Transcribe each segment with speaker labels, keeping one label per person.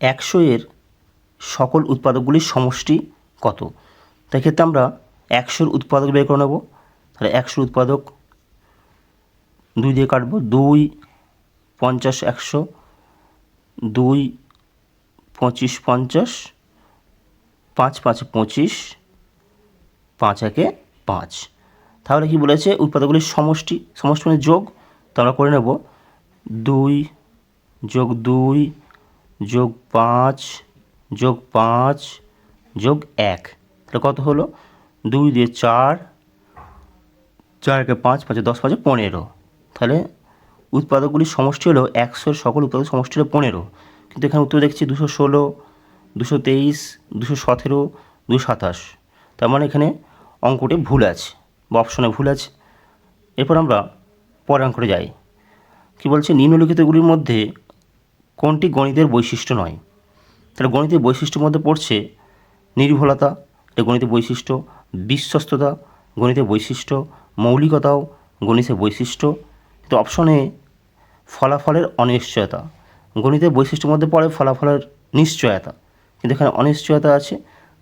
Speaker 1: একশো এর সকল উৎপাদকগুলির সমষ্টি কত? তাই ক্ষেত্রে আমরা একশোর উৎপাদক বের করে নেব। তাহলে একশোর উৎপাদক দুই দিয়ে কাটবো দুই, পঞ্চাশ একশো, দুই, পঁচিশ, পঞ্চাশ, পাঁচ পাঁচ, পঁচিশ, পাঁচ, একে পাঁচ। তাহলে কি বলেছে? উৎপাদকগুলির সমষ্টি সমষ্টি মানে যোগ। তো আমরা করে নেব দুই যোগ দুই যোগ পাঁচ যোগ পাঁচ, যোগ এক। তাহলে কত হলো? দুই দিয়ে চার চার একে পাঁচ, পাঁচে দশ, পাঁচে পনেরো। তাহলে উৎপাদকগুলির সমষ্টি হলো একশোর সকল উৎপাদক সমষ্টি হলো পনেরো। কিন্তু এখানে উত্তর দেখছি দুশো ষোলো, দুশো তেইশ, দুশো সতেরো, দুশো সাতাশ। তার মানে এখানে অঙ্কটি ভুল আছে বা অপশনে ভুল আছে। এরপর আমরা পরের অঙ্কটা যাই। কী বলছে? নিম্নলিখিতগুলির মধ্যে কোনটি গণিতের বৈশিষ্ট্য নয়? তাহলে গণিতের বৈশিষ্ট্যের মধ্যে পড়ছে নির্ভুলতা, এটা গণিতের বৈশিষ্ট্য, বিশ্বস্ততা, গণিতের বৈশিষ্ট্য, মৌলিকতাও গণিতের বৈশিষ্ট্য। কিন্তু অপশনে ফলাফলের অনিশ্চয়তা। গণিতের বৈশিষ্ট্যের মধ্যে পড়ে ফলাফলের নিশ্চয়তা। কিন্তু এখানে অনিশ্চয়তা আছে,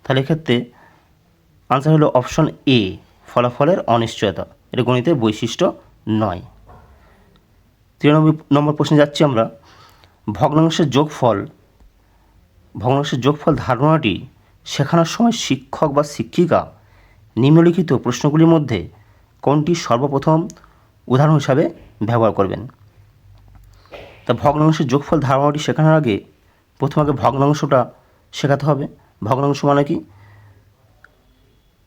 Speaker 1: তাহলে এক্ষেত্রে আনসার হলো অপশন এ, ফলাফলের অনিশ্চয়তা। এটা গণিতের বৈশিষ্ট্য নয়। তিরানব্বই নম্বর প্রশ্নে যাচ্ছি আমরা। ভগ্নাংশের যোগফল ভগ্নাংশের যোগফল ধারণাটি শেখানোর সময় শিক্ষক বা শিক্ষিকা নিম্নলিখিত প্রশ্নগুলির মধ্যে কোনটি সর্বপ্রথম উদাহরণ হিসাবে ব্যবহার করবেন? তা ভগ্নাংশের যোগফল ধারণাটি শেখানোর আগে প্রথম আগে ভগ্নাংশটা শেখাতে হবে। ভগ্নাংশ মানে কি?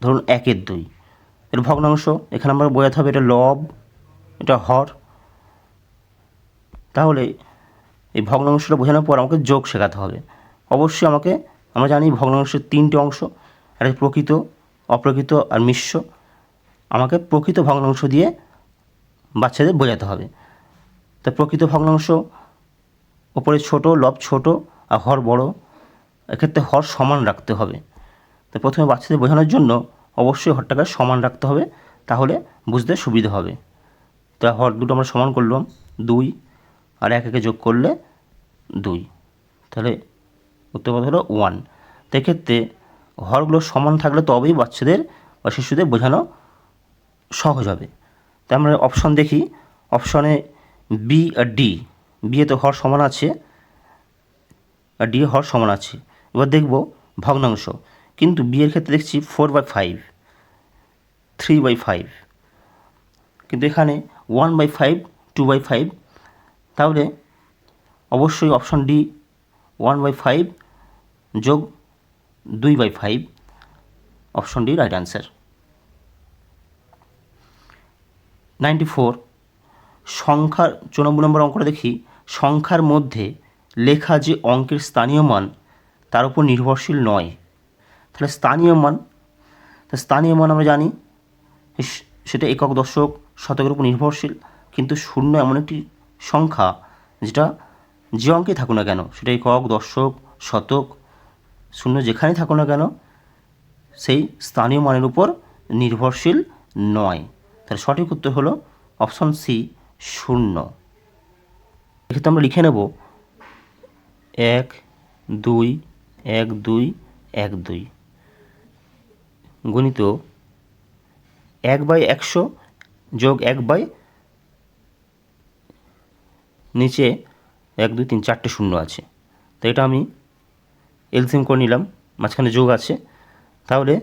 Speaker 1: ধরুন একের দুই। এর ভগ্নাংশ, এখানে আমরা বোঝাতে হবে এটা লব, এটা হর। তাহলে এই ভগ্নাংশটা বোঝানোর পর আমাকে যোগ শেখাতে হবে। অবশ্যই আমাকে, আমরা জানি ভগ্নাংশের তিনটে অংশ, একটা প্রকৃত, অপ্রকৃত আর মিশ্র। আমাকে প্রকৃত ভগ্নাংশ দিয়ে বাচ্চাদের বোঝাতে হবে। তা প্রকৃত ভগ্নাংশ ওপরে ছোট, লব ছোট আর হর বড়, এক্ষেত্রে হর সমান রাখতে হবে। তো প্রথমে বাচ্চাদের বোঝানোর জন্য অবশ্যই হরটাকে সমান রাখতে হবে, তাহলে বুঝতে সুবিধা হবে। তা হর দুটো আমরা সমান করলাম, দুই, আর এক একে যোগ করলে দুই। তাহলে উত্তর কথা হলো ওয়ান তো এক্ষেত্রে হরগুলো সমান থাকলে তবেই বাচ্চাদের বা শিশুদের বোঝানো সহজ হবে। তাই আমরা অপশন দেখি। অপশনে বি আর ডি বিয়ে তো হর সমান আছে, আর ডি হর সমান আছে। এবার দেখব ভগ্নাংশ। কিন্তু বিয়ের ক্ষেত্রে দেখছি four by five three by five কিন্তু এখানে one by five two by five তাহলে অবশ্যই option D one by five যোগ দুই by five option D right answer ninety four সংখ্যার, চৌরানব্বই নম্বর অঙ্কটা দেখি, সংখ্যার মধ্যে লেখা যে অঙ্কের স্থানীয় মান, তার উপর নির্ভরশীল নয়। তাহলে স্থানীয় মান স্থানীয় মান আমরা জানি সেটা একক দশক শতকের উপর নির্ভরশীল, কিন্তু শূন্য এমন একটি সংখ্যা, যেটা যে অঙ্কে থাকুক না কেন সেটা একক দর্শক, শতক, শূন্য যেখানেই থাকুক না কেন, সেই স্থানীয় মানের উপর নির্ভরশীল নয়। তাহলে সঠিক উত্তর হলো অপশন সি, শূন্য। এক্ষেত্রে আমরা লিখে নেব এক, দুই এক দুই এক, দুই। গণিত এক বাই একশো যোগ এক বাই নিচে এক, দুই, তিন, চারটে শূন্য আছে। তো এটা আমি এলসিএম করে নিলাম, মাঝখানে যোগ আছে। তাহলে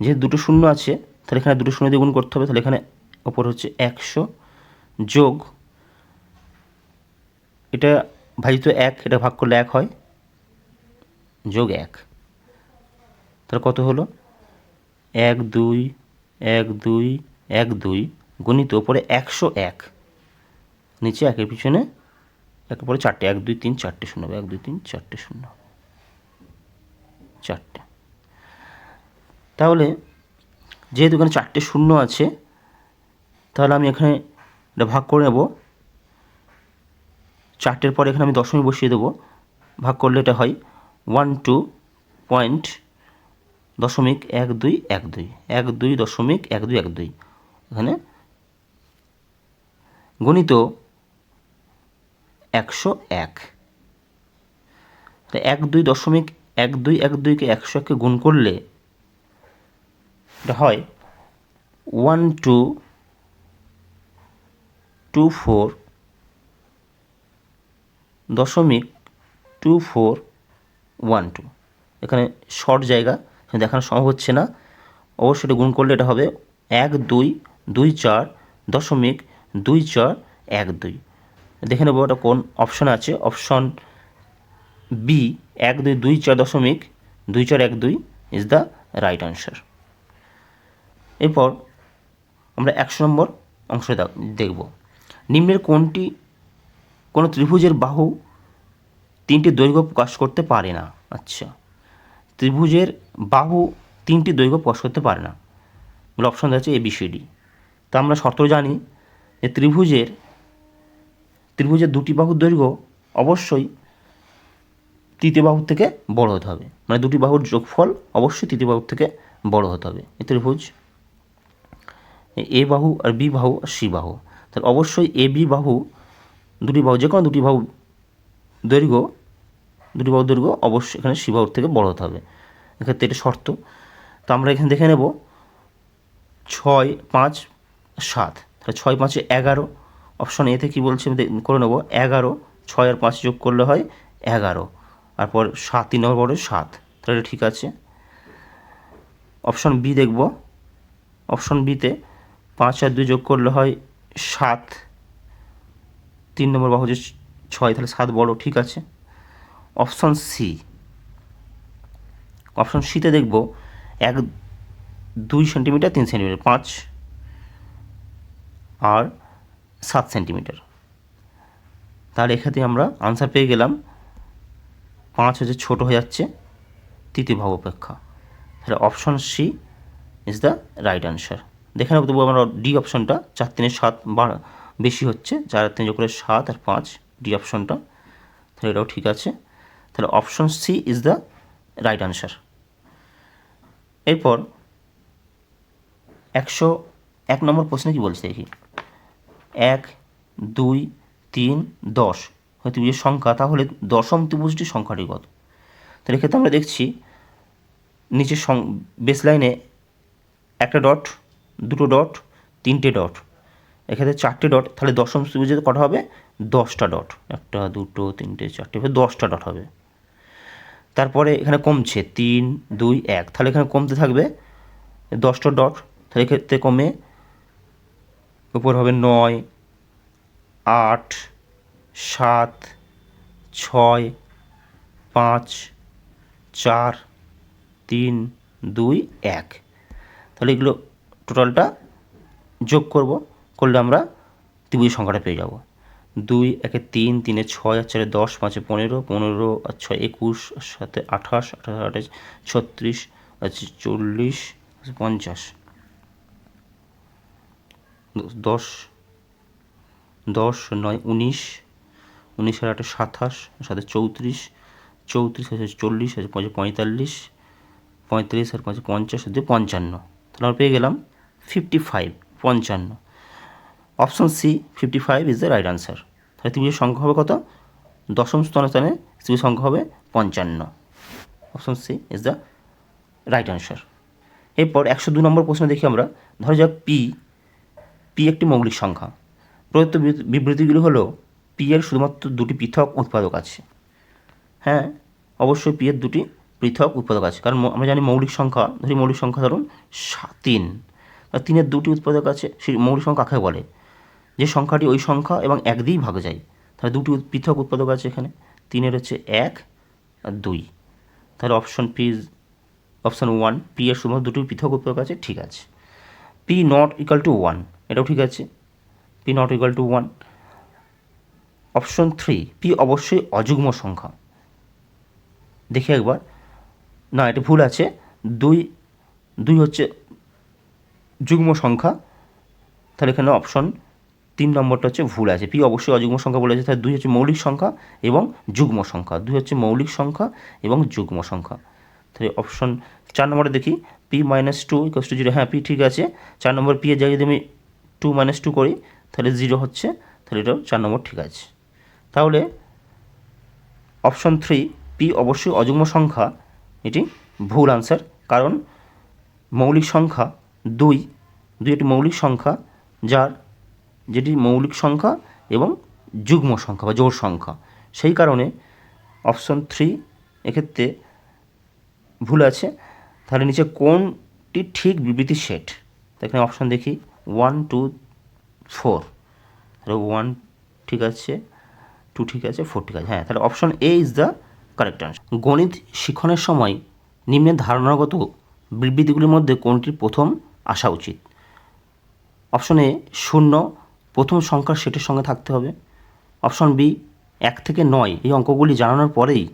Speaker 1: যেহেতু দুটো শূন্য আছে, তাহলে এখানে দুটো শূন্য দিয়ে গুণ করতে হবে, তাহলে এখানে ওপর হচ্ছে একশো যোগ, এটা ভাজিত এক, এটা ভাগ করলে এক হয়, যোগ এক। তাহলে কত হলো? এক, দুই এক দুই এক, দুই, গণিত ওপরে একশো এক। নিচে একের পিছনে একের পরে চারটে, এক, দুই, তিন, চারটে শূন্য হবে, এক, দুই, তিন, চারটে শূন্য চারটে। তাহলে যেহেতু এখানে চারটে শূন্য আছে, তাহলে আমি এখানে এটা ভাগ করে নেব। চারটের পরে এখানে আমি দশমিক বসিয়ে দেবো। ভাগ করলে এটা হয় ওয়ান, টু পয়েন্ট দশমিক এক, দুই এক দুই। এক, দুই দশমিক এক, দুই এক, দুই। এখানে গণিত একশো এক। এক দুই দশমিক এক দুই এক দুইকে একশো এককে গুণ করলে এটা হয় ওয়ান টু টু ফোর দশমিক টু ফোর ওয়ান টু। এখানে শর্ট জায়গা দেখানো সম্ভব হচ্ছে না। অবশ্যই এটা গুণ করলে এটা হবে এক দুই দুই চার দশমিক দুই চার এক দুই। দেখে নেব এটা কোন অপশন আছে। অপশন বি এক দুই দুই চার দশমিক দুই চার এক দুই ইজ দ্য রাইট আনসার এরপর আমরা একশো নম্বর অংশ দেখব। নিম্নের কোনটি, কোনো ত্রিভুজের বাহু তিনটি দৈর্ঘ্য প্রকাশ করতে পারে না। আচ্ছা ত্রিভুজের বাহু তিনটি দৈর্ঘ্য প্রকাশ করতে পারে না। অপশন আছে এ বি সি ডি তা আমরা শর্ত জানি যে ত্রিভুজের ত্রিভুজের দুটি বাহুর দৈর্ঘ্য অবশ্যই তৃতীয় বাহুর থেকে বড় হতে হবে। মানে দুটি বাহুর যোগফল অবশ্যই তৃতীয় বাহুর থেকে বড় হতে হবে। এই ত্রিভুজ, এ বাহু আর বি বাহু আর সি বাহু। তাহলে অবশ্যই এ, বি বাহু দুটি বাহু, যে কোনো দুটি বাহু দৈর্ঘ্য, দুটি বাহু দৈর্ঘ্য অবশ্যই এখানে সি বাহুর থেকে বড় হতে হবে। এক্ষেত্রে এটা শর্ত। তো আমরা এখানে দেখে নেব, ছয়, পাঁচ, সাত। তাহলে ছয়, পাঁচে এগারো অপশন এতে কী বলছে? করে নেব। এগারো, ছয় আর পাঁচ যোগ করলে হয় এগারো। তারপর সাত, তিন নম্বর পরে সাত। তাহলে ঠিক আছে। অপশন বি দেখব। অপশন বিতে পাঁচ আর দুই যোগ করলে হয় সাত। তিন নম্বর বাহু হচ্ছে ছয়, তাহলে সাত বড়, ঠিক আছে। Option C. অপশন সিতে দেখব এক, দুই সেন্টিমিটার, তিন সেন্টিমিটার, পাঁচ। আর সাত সেন্টিমিটার। তাহলে এক্ষেত্রে আমরা আনসার পেয়ে গেলাম, পাঁচ হচ্ছে ছোটো হয়ে যাচ্ছে, তৃতীয় ভাব অপেক্ষা। তাহলে option C is the right answer দেখে নেব তবু আমরা ডি অপশনটা চার তিনে সাত বা বেশি হচ্ছে, চার তিন যোগ করে সাত আর পাঁচ ডি অপশনটা তাহলে এটাও ঠিক আছে। তাহলে option C is the right answer এরপর একশো এক নম্বর প্রশ্নে কি বলছে দেখি। এক, দুই, তিন, দশ। হয় ত্রিভুজের সংখ্যা, তাহলে দশম ত্রিভুজটির সংখ্যাটি কত? তাহলে এক্ষেত্রে আমরা দেখছি, নিচের সং বেস লাইনে একটা ডট দুটো ডট তিনটে ডট এক্ষেত্রে চারটে ডট তাহলে দশম ত্রিভুজে কটা হবে? দশটা ডট একটা, দুটো, তিনটে, চারটে দশটা ডট হবে। তারপরে এখানে কমছে, তিন, দুই, এক। তাহলে এখানে কমতে থাকবে দশটা ডট তাহলে এক্ষেত্রে কমে উপর হবে নয়, আট, সাত, ছয়, পাঁচ, চার, তিন, দুই, এক। তাহলে এগুলো টোটালটা যোগ করব, করলে আমরা ত্রিভুজ সংখ্যাটা পেয়ে যাব। দুই, একে তিন, তিনে ছয়, আর চারে দশ, পাঁচে পনেরো পনেরো, আর ছয় একুশ সাথে আঠাশ আঠাশ আঠাশ, ছত্রিশ আছে চল্লিশ, পঞ্চাশ। দশ দশ নয় উনিশ উনিশ আর আটে সাতাশ সাথে চৌত্রিশ চৌত্রিশ আছে চল্লিশ আছে পাঁচে পঁয়তাল্লিশ পঁয়ত্রিশ আর পাঁচে পঞ্চাশ আছে পঞ্চান্ন। তাহলে আমরা পেয়ে গেলাম ফিফটি ফাইভ পঞ্চান্ন। Option C fifty five is the right answer তাহলে ত্রিভুজের সংখ্যা হবে কত? দশম স্থানে স্থানে ত্রিভুজের সংখ্যা হবে পঞ্চান্ন। Option C is the right answer এরপর একশো দু নম্বর প্রশ্ন দেখি আমরা। ধরা যাক পি পি একটি মৌলিক সংখ্যা। প্রদত্ত বিবৃ- বিবৃতিগুলি হলো পি এর শুধুমাত্র দুটি পৃথক উৎপাদক আছে। হ্যাঁ অবশ্যই পি এর দুটি পৃথক উৎপাদক আছে, কারণ আমরা জানি মৌলিক সংখ্যা, ধরি মৌলিক সংখ্যা ধরুন তিন। তিনের দুটি উৎপাদক আছে, সেই মৌলিক সংখ্যা কাকে বলে? যে সংখ্যাটি ওই সংখ্যা এবং এক দিয়েই ভাগ যায়, তাহলে দুটি পৃথক উৎপাদক আছে এখানে। তিনের হচ্ছে এক, আর দুই। তাহলে option P option one P এর শুধুমাত্র দুটি পৃথক উৎপাদক আছে, ঠিক আছে। P not equal to one এটাও ঠিক আছে। P not equal to one option three P অবশ্যই অযুগ্ম সংখ্যা। দেখি একবার। না, এটা ভুল আছে। দুই দুই হচ্ছে যুগ্ম সংখ্যা। তাহলে এখানে অপশন তিন নম্বরটা হচ্ছে ভুল আছে। পি অবশ্যই অযুগ্ম সংখ্যা বলেছে। তাহলে দুই হচ্ছে মৌলিক সংখ্যা এবং যুগ্ম সংখ্যা। দুই হচ্ছে মৌলিক সংখ্যা এবং যুগ্ম সংখ্যা। তাহলে অপশন চার নম্বরে দেখি। P minus two equals to zero হ্যাঁ পি ঠিক আছে। চার নম্বর পি এর জায়গায় যদি আমি টু মাইনাস টু করি, তাহলে জিরো হচ্ছে, তাহলে এটাও চার নম্বর ঠিক আছে। তাহলে অপশন থ্রি পি অবশ্যই অযুগ্ম সংখ্যা, এটি ভুল আনসার কারণ মৌলিক সংখ্যা দুই দুই একটি মৌলিক সংখ্যা, যার যেটি মৌলিক সংখ্যা এবং যুগ্ম সংখ্যা বা জোড় সংখ্যা। সেই কারণে অপশন থ্রি এক্ষেত্রে ভুল আছে। তাহলে নিচে কোনটি ঠিক বিবৃতি সেট এখানে অপশন দেখি। ওয়ান টু ফোর তাহলে ওয়ান ঠিক আছে টু ঠিক আছে ফোর ঠিক আছে। হ্যাঁ তাহলে option A is the correct answer গণিত শিক্ষণের সময় নিম্নের ধারণাগত বিবৃতিগুলির মধ্যে কোনটির প্রথম আসা উচিত? অপশন এ শূন্য, প্রথম সংখ্যার সেটের সঙ্গে থাকতে হবে। অপশন বি এক থেকে নয়, এই অঙ্কগুলি জানানোর পরেই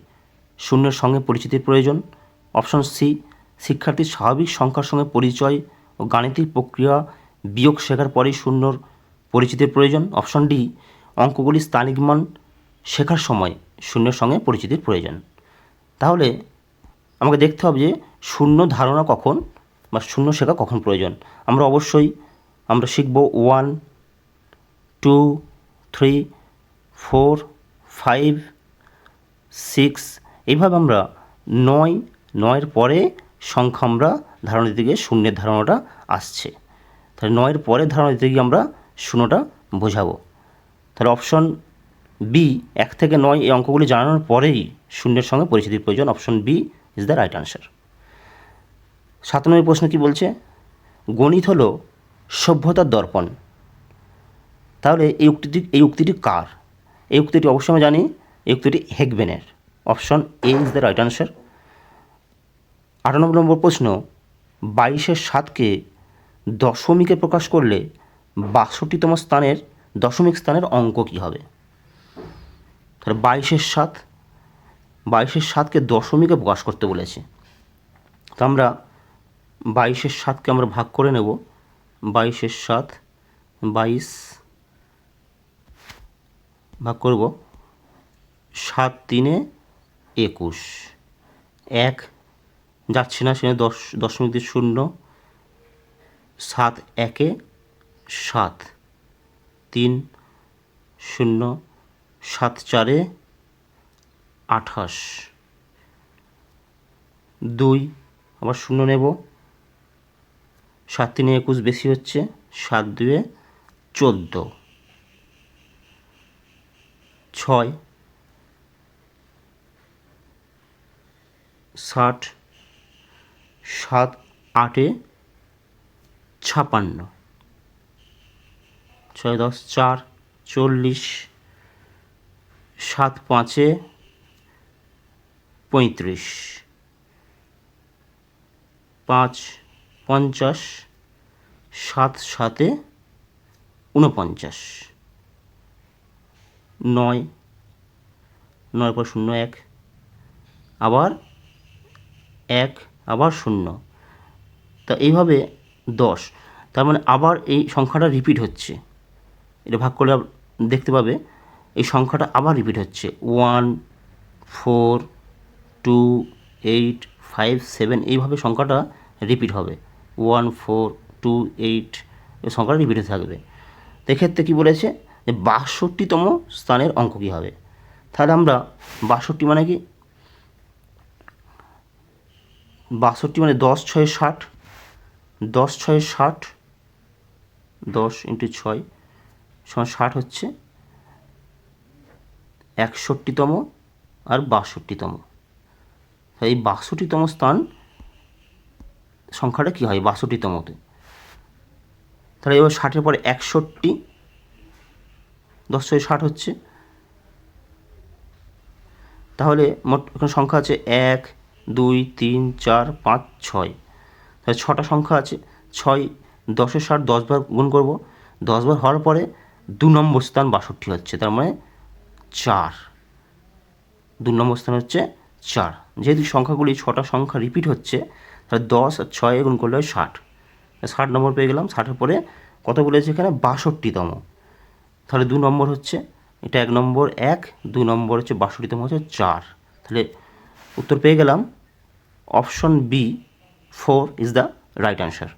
Speaker 1: শূন্যের সঙ্গে পরিচিতির প্রয়োজন। অপশন সি শিক্ষার্থীর স্বাভাবিক সংখ্যার সঙ্গে পরিচয় ও গাণিতিক প্রক্রিয়া বিয়োগ শেখার পরেই শূন্যর পরিচিতির প্রয়োজন। অপশন ডি, অঙ্কগুলি স্থানিক মান শেখার সময় শূন্যের সঙ্গে পরিচিতির প্রয়োজন। তাহলে আমাকে দেখতে হবে যে শূন্য ধারণা কখন বা শূন্য শেখা কখন প্রয়োজন। আমরা অবশ্যই আমরা শিখব one, two, three, four, five, six. এইভাবে আমরা নয়, নয়ের পরে সংখ্যা আমরা ধারণা দিকে শূন্যের ধারণাটা আসছে। তাহলে নয়ের পরে ধারণা দিতে গিয়ে আমরা শূন্যটা বোঝাবো। তাহলে অপশন বি এক থেকে নয় এই অঙ্কগুলি জানানোর পরেই শূন্যের সঙ্গে পরিচিতির প্রয়োজন। Option B is the right answer সাত নম্বর প্রশ্ন কী বলছে? গণিত হলো সভ্যতার দর্পণ। তাহলে এই উক্তিটি এই উক্তিটি কার? এই উক্তিটি অবশ্যই আমরা জানি, এই উক্তিটি হেগবেনের option A is the right answer আটানব্বই নম্বর প্রশ্ন, বাইশের সাতকে দশমিকে প্রকাশ করলে বাষট্টিতম স্থানের দশমিক স্থানের অঙ্ক কী হবে? তাহলে বাইশের সাত, বাইশের সাতকে দশমিকে প্রকাশ করতে বলেছে। তো আমরা বাইশের সাতকে আমরা ভাগ করে নেব। বাইশের সাত, বাইশ ভাগ করব। সাত তিনে একুশ। এক যাচ্ছে না, সেখানে দশ, দশমিক দিয়ে শূন্য। সাত একে সাত। তিন শূন্য সাত চারে আঠাশ। দুই, আবার শূন্য নেব। সাত তিনে একুশ বেশি হচ্ছে, সাত দুয়ে চোদ্দ। ছয়, ষাট, সাত আটে ছাপান্ন। ছয় দশ চার চল্লিশ সাত পাঁচে পঁয়ত্রিশ। পাঁচ পঞ্চাশ সাত সাতে ঊনপঞ্চাশ। নয় নয় পর শূন্য এক, আবার এক, আবার শূন্য। তা এইভাবে দশ। তার মানে আবার এই সংখ্যাটা রিপিট হচ্ছে। এটা ভাগ করলে দেখতে পাবে, এই সংখ্যাটা আবার রিপিট হচ্ছে। One four two eight five seven এইভাবে সংখ্যাটা রিপিট হবে। ওয়ান ফোর টু এইট এই সংখ্যাটা রিপিট হতে থাকবে। এক্ষেত্রে কী বলেছে? যে বাষট্টিতম স্থানের অঙ্ক কী হবে? তাহলে আমরা বাষট্টি মানে কি? বাষট্টি মানে দশ, ছয়, ষাট দশ ছয় ষাট, দশ ইন্টু ছয় সমান ষাট হচ্ছে একষট্টিতম আর বাষট্টিতম। এই বাষট্টিতম স্থান সংখ্যাটা কী হয়? বাষট্টিতমতে। তাহলে এবার ষাটের পরে একষট্টি, দশ ছয় ষাট হচ্ছে। তাহলে মোট এখানে সংখ্যা আছে এক, দুই, তিন, চার, পাঁচ, ছয়। ছটা সংখ্যা আছে। ছয়, দশের ষাট দশবার গুণ করব। দশবার হওয়ার পরে দু নম্বর স্থান বাষট্টি হচ্ছে, তার মানে চার। দু নম্বর স্থান হচ্ছে চার। যেহেতু সংখ্যাগুলি ছটা সংখ্যা রিপিট হচ্ছে, তাহলে দশ আর ছয় গুণ করলে ষাট। ষাট নম্বর পেয়ে গেলাম, ষাটের পরে কত বলেছে এখানে? বাষট্টিতম। তাহলে দু নম্বর হচ্ছে, এটা এক নম্বর এক, দু নম্বর হচ্ছে বাষট্টিতম হচ্ছে চার। তাহলে উত্তর পেয়ে গেলাম, option B four is the right answer